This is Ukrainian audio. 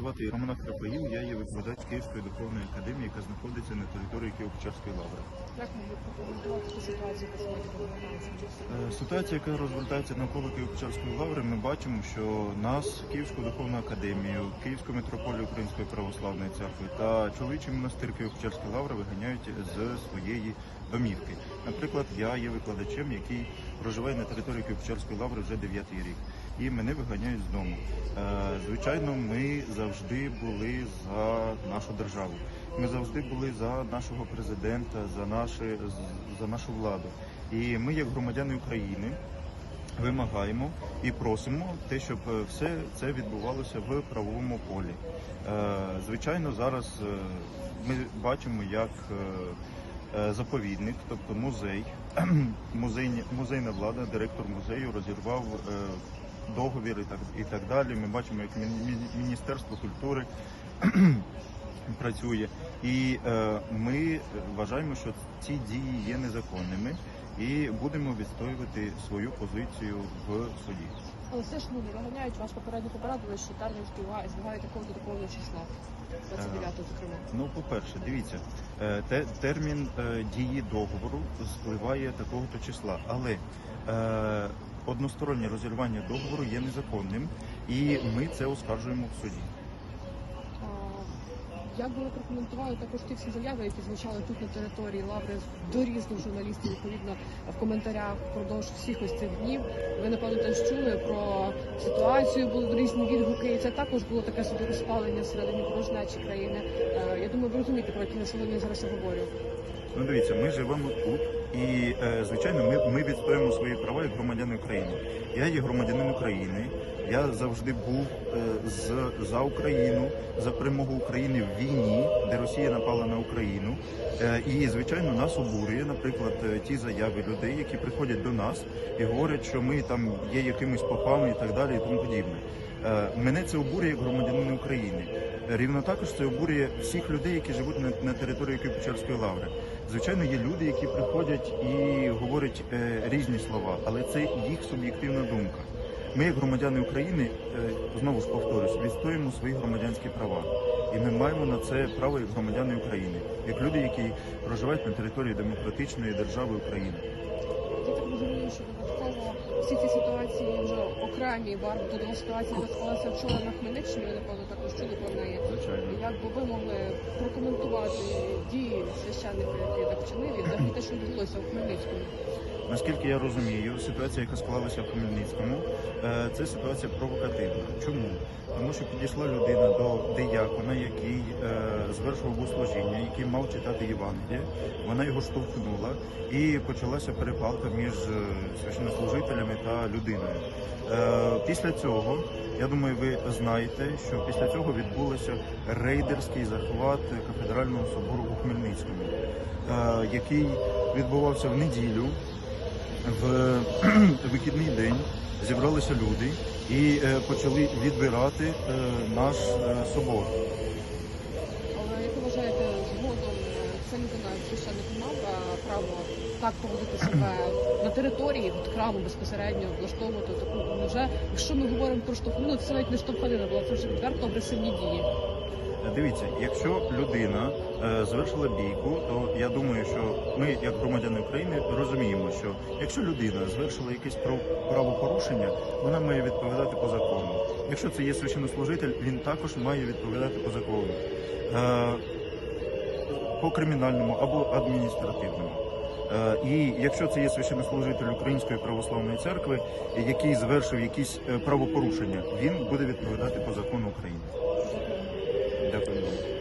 звати Роман Крапаїв, я є викладач Київської духовної академії, яка знаходиться на території Києво-Печерської лаври. Як яка розгортається? Ситуація, яка розвертається навколо Києво-Печерської лаври, ми бачимо, що нас, Київську духовну академію, Київську митрополію Української православної церкви та чоловічий монастир Києво-Печерської лаври виганяють з своєї домівки. Наприклад, я є викладачем, який проживає на території Києво-Печерської лаври вже 9 рік. І мене виганяють з дому. Е, Звичайно, ми завжди були за нашу державу. Ми завжди були за нашого президента, за наші, за нашу владу. І ми, як громадяни України, вимагаємо і просимо те, щоб все це відбувалося в правовому полі. Е, Звичайно, зараз е, ми бачимо, як заповідник, тобто музей, музейні, музейна влада, директор музею розірвав договір і так, і так далі. Ми бачимо, як Мін- Мін- Міністерство культури працює. І е, ми вважаємо, що ці дії є незаконними і будемо відстоювати свою позицію в суді. Але все ж ну, не виганяють вас попередньо попередили, що термін співає, збігає такого до такого числа. 29 зокрема. Ну, по-перше, дивіться, е, те, термін е, дії договору спливає такого-то числа, але е, одностороннє розірвання договору є незаконним, і ми це оскаржуємо в суді. Як би ви прокоментували також ті всі заяви, які звучали тут на території лаври до різних журналістів, відповідно в коментарях впродовж всіх ось цих днів. Ви напевно теж чули про ситуацію, були різні відгуки. І це також було таке собі розпалення всередині порожнечі країни. Е, Я думаю, ви розумієте, про які на сьогодні я говорю. Ну, дивіться, ми живемо тут, і е, звичайно, ми, ми відстоїмо свої права як громадяни України. Я є громадянин України. Я завжди був е, з за Україну, за перемогу України в війні, де Росія напала на Україну. Е, і звичайно, нас обурює, наприклад, ті заяви людей, які приходять до нас і говорять, що ми там є якимись попами і так далі, і тому подібне. Мене це обурює як громадянин України. Рівно також це обурює всіх людей, які живуть на, на території Києво-Печерської лаври. Звичайно, є люди, які приходять і говорять е, різні слова, але це їх суб'єктивна думка. Ми, як громадяни України, е, знову ж повторюсь, відстоюємо свої громадянські права. І ми маємо на це право як громадяни України, як люди, які проживають на території демократичної держави України. Я так розумію, що додатково всі ці ситуації окремі варто до ситуація розклалася вчора на Хмельниччині. Ви напевно також чули про неї. Звичайно. Як би ви могли прокоментувати дії священника, які так чинили, і взагалі те, що відбулося у Хмельницькому? Наскільки я розумію, ситуація, яка склалася в Хмельницькому, е, це ситуація провокативна. Чому? Тому що підійшла людина до диякона, який е, звершував богослужіння, який мав читати Євангеліє. Вона його штовхнула і почалася перепалка між е, священнослужителями та людиною. Після цього, я думаю, ви знаєте, що після цього відбулося рейдерський захват кафедрального собору у Хмельницькому, який відбувався в неділю в вихідний день зібралися люди і е, почали відбирати е, наш е, собор. Але як ви вважаєте, згодом е, ця людина священник мав право так поводити себе на території від храму безпосередньо влаштовувати таку ну, вже, якщо ми говоримо про штовхнину, це навіть не штовханина була, це вже відверто агресивні дії. Дивіться, якщо людина е, завершила бійку, то я думаю, що ми, як громадяни України, розуміємо, що якщо людина звершила якесь прав- правопорушення, вона має відповідати по закону. Якщо це є священнослужитель, він також має відповідати по закону. Е, по кримінальному або адміністративному. Е, І якщо це є священнослужитель Української православної церкви, який звершив якісь правопорушення, він буде відповідати по закону України. Дякую.